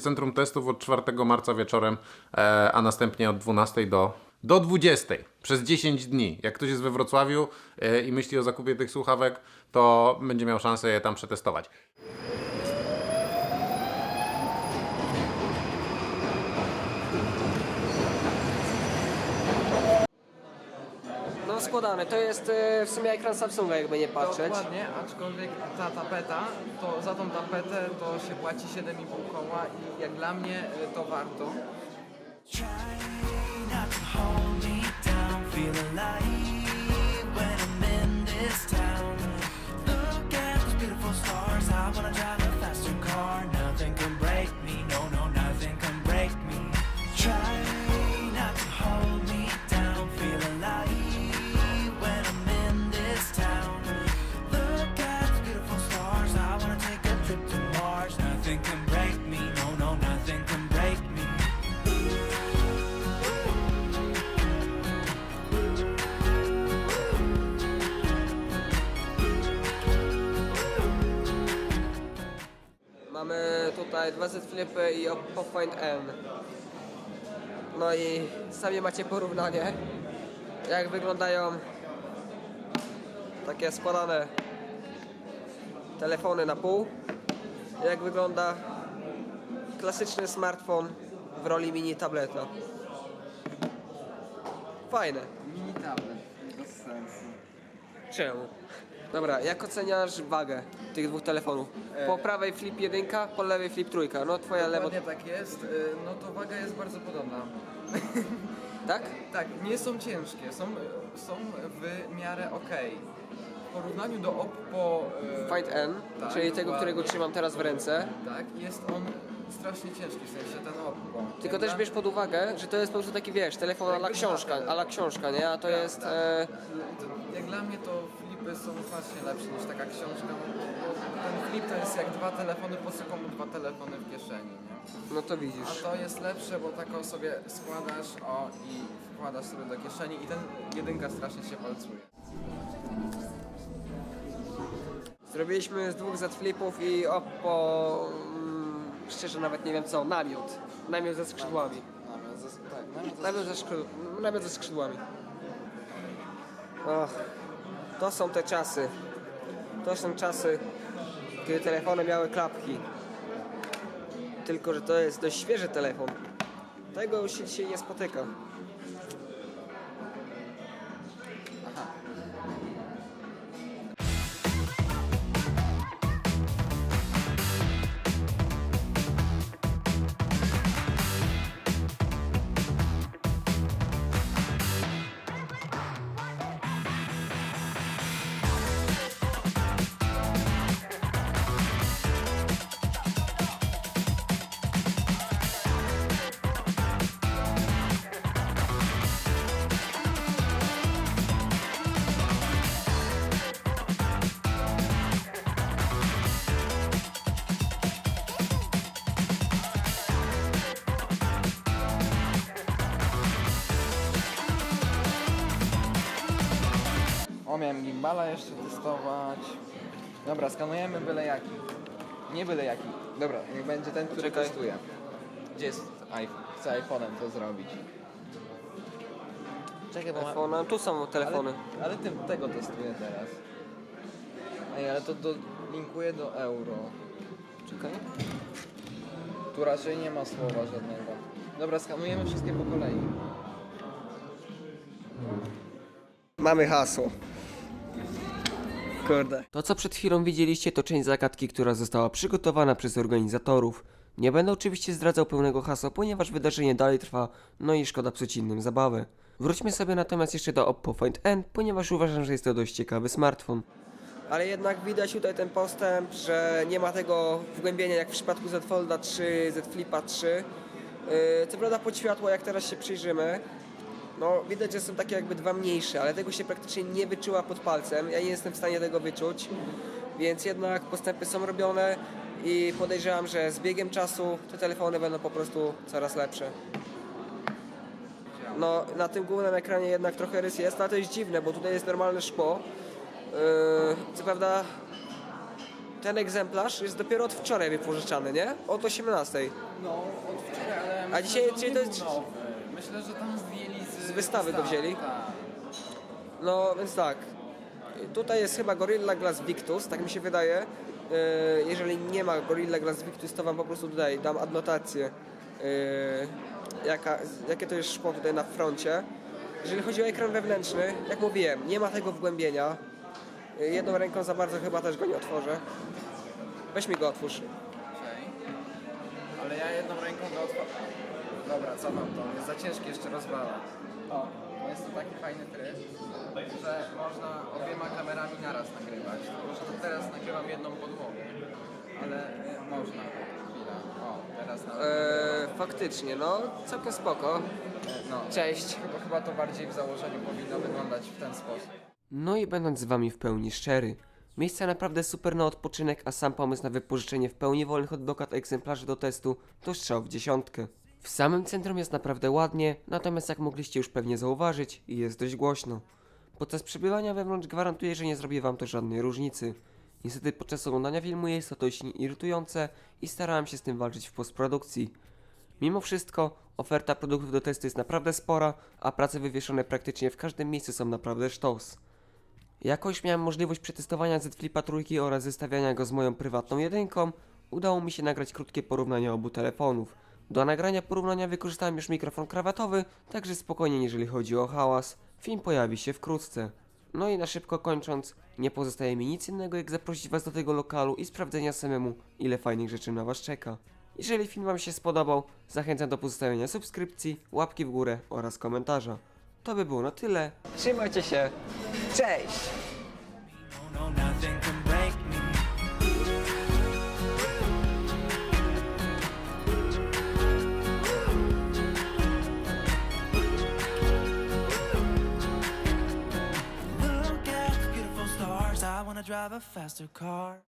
Centrum testów od 4 marca wieczorem, e, a następnie od 12 do, do 20 przez 10 dni. Jak ktoś jest we Wrocławiu e, i myśli o zakupie tych słuchawek, to będzie miał szansę je tam przetestować. Składane, to jest e, w sumie ekran Samsunga jakby nie patrzeć. Dokładnie, aczkolwiek ta tapeta, to za tą tapetę to się płaci 7,5 koła i jak dla mnie y, to warto. not Mamy 2Z Flipy i Oppo Find N. No i sami macie porównanie, jak wyglądają takie składane telefony na pół, jak wygląda klasyczny smartfon w roli mini tableta. Fajne. Mini tablet, bez sensu. Czemu? Dobra, jak oceniasz wagę tych dwóch telefonów? Po prawej flip 1, po lewej flip trójka. No twoja lewo... Dokładnie tak jest, y, no to waga jest bardzo podobna. Tak? Tak, nie są ciężkie, są, są w miarę ok. W porównaniu do Oppo y, Find N, Tak, czyli tego, dokładnie. którego trzymam teraz w ręce. tak, jest on strasznie ciężki, w sensie ten Oppo. Tylko też bierz pod uwagę, że to jest po prostu taki, wiesz, telefon ala książka, ala książka, nie? A to jest... E, To- Jak dla mnie to flipy są znacznie lepsze niż taka książka. bo Ten flip to jest jak dwa telefony po sekundu, dwa telefony w kieszeni, nie? no to A widzisz. to jest lepsze, bo taką sobie składasz o i wkładasz sobie do kieszeni i ten jedynka strasznie się palcuje. Zrobiliśmy z dwóch Z flipów i Oppo... Mm, szczerze nawet nie wiem co, namiot. Namiot ze skrzydłami. tak, Namiot ze, skrzyd... namiot ze skrzydłami. Och, to są te czasy. To są czasy, kiedy telefony miały klapki. Tylko, że to jest dość świeży telefon. Tego już się dzisiaj nie spotyka. O, miałem gimbala jeszcze testować. Dobra, skanujemy byle jaki. Nie byle jaki. Dobra, niech będzie ten, który Czekaj. testuje. Gdzie jest iPhone? Chcę iPhone'em to zrobić. Czekaj, bo ma... iPhone, tu są telefony. Ale, ale ty, tego testuję teraz. Ej, ale to do, linkuje do euro. Czekaj. Tu raczej nie ma słowa żadnego. Dobra, skanujemy wszystkie po kolei. Mamy hasło. Kurde. To co przed chwilą widzieliście to część zagadki, która została przygotowana przez organizatorów. Nie będę oczywiście zdradzał pełnego hasła, ponieważ wydarzenie dalej trwa, no i szkoda psuć innym zabawę. Wróćmy sobie natomiast jeszcze do Oppo Find N, ponieważ uważam, że jest to dość ciekawy smartfon. Ale jednak widać tutaj ten postęp, że nie ma tego wgłębienia jak w przypadku Z Folda 3, Z Flipa 3. Yy, Co prawda pod światło, jak teraz się przyjrzymy, no widać, że są takie jakby dwa mniejsze, ale tego się praktycznie nie wyczuła pod palcem. Ja nie jestem w stanie tego wyczuć, więc jednak postępy są robione i podejrzewam, że z biegiem czasu te telefony będą po prostu coraz lepsze. No, na tym głównym ekranie jednak trochę rys jest, ale to jest dziwne, bo tutaj jest normalne szkło. Yy, co prawda ten egzemplarz jest dopiero od wczoraj wypożyczany, nie? Od 18. No, od wczoraj, ale myślę, dzisiaj- czyli to jest- nowy. Myślę, że tam zdjęli z, wystawy go wzięli? Tak. No więc tak. Tutaj jest chyba Gorilla Glass Victus, tak mi się wydaje. Yy, Jeżeli nie ma Gorilla Glass Victus, to wam po prostu tutaj dam adnotację. yy, Jaka, jakie to jest szkło tutaj na froncie. Jeżeli chodzi o ekran wewnętrzny, jak mówiłem, nie ma tego wgłębienia. Yy, Jedną ręką za bardzo chyba też go nie otworzę. Weź mi go otwórz. Okej. Ale ja jedną ręką go otworzę. Dobra, cofam to. Jest za ciężki, jeszcze rozwala. O, jest to taki fajny tryb, że można obiema kamerami naraz nagrywać. Tylko, że to teraz nagrywam jedną podłogę. Ale można. Chwila. O, teraz nawet. Eee, faktycznie, no całkiem spoko. no, Cześć. chyba, chyba to bardziej w założeniu powinno wyglądać w ten sposób. No i będąc z wami w pełni szczery, miejsce naprawdę super na odpoczynek, a sam pomysł na wypożyczenie w pełni wolnych od blokad egzemplarzy do testu to strzał w dziesiątkę. W samym centrum jest naprawdę ładnie, natomiast jak mogliście już pewnie zauważyć, jest dość głośno. Podczas przebywania wewnątrz gwarantuję, że nie zrobi wam to żadnej różnicy. Niestety podczas oglądania filmu jest to dość irytujące i starałem się z tym walczyć w postprodukcji. Mimo wszystko, oferta produktów do testu jest naprawdę spora, a prace wywieszone praktycznie w każdym miejscu są naprawdę sztos. Jakoś miałem możliwość przetestowania Z Flipa trójki oraz zestawiania go z moją prywatną jedynką, udało mi się nagrać krótkie porównanie obu telefonów. Do nagrania porównania wykorzystałem już mikrofon krawatowy, także spokojnie jeżeli chodzi o hałas. Film pojawi się wkrótce. No i na szybko kończąc, nie pozostaje mi nic innego jak zaprosić Was do tego lokalu i sprawdzenia samemu, ile fajnych rzeczy na Was czeka. Jeżeli film Wam się spodobał, zachęcam do pozostawienia subskrypcji, łapki w górę oraz komentarza. To by było na tyle. Trzymajcie się. Cześć! Drive a faster car.